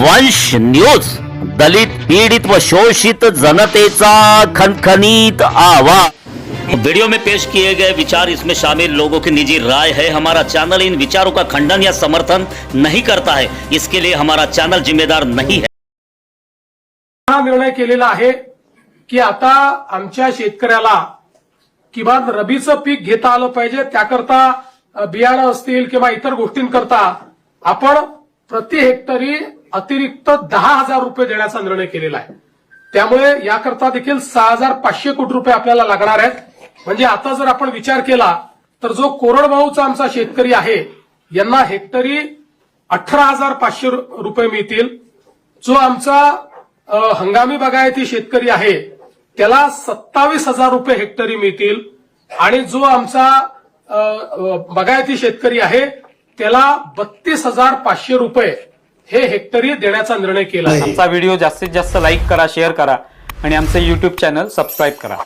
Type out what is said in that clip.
दंश न्यूज दलित पीडित व शोषित जनतेचा खनखनीत आवाज. वीडियो में पेश किए गए विचार इसमें शामिल लोगों की निजी राय है। हमारा चैनल इन विचारों का खंडन या समर्थन नहीं करता है। इसके लिए हमारा चैनल जिम्मेदार नहीं है। हा निर्णय केलेला आहे की आता आमच्या शेतकऱ्याला किमान रबीचं पीक घेता आलं पाहिजे. त्याकरता बियाणं असतील किंवा इतर गोष्टींकरता आपण प्रति हेक्टरी अतिरिक्त दहा हजार रुपये देण्याचा निर्णय केलेला आहे. त्यामुळे याकरता देखील सहा हजार पाचशे कोटी रुपये आपल्याला लागणार आहेत. म्हणजे आता जर आपण विचार केला तर जो कोरडवाहूचा आमचा शेतकरी आहे यांना हेक्टरी अठरा हजार पाचशे रु- रुपये मिळतील. जो आमचा हंगामी बागायती शेतकरी आहे त्याला सत्तावीस हजार रुपये हेक्टरी मिळतील. आणि जो आमचा बागायती शेतकरी आहे त्याला बत्तीस हजार पाचशे रुपये हे हेक्टरी देण्याचा निर्णय केला. आमचा व्हिडिओ जास्तीत जास्त लाईक करा शेअर करा आणि आमचं युट्यूब चॅनल सबस्क्राईब करा.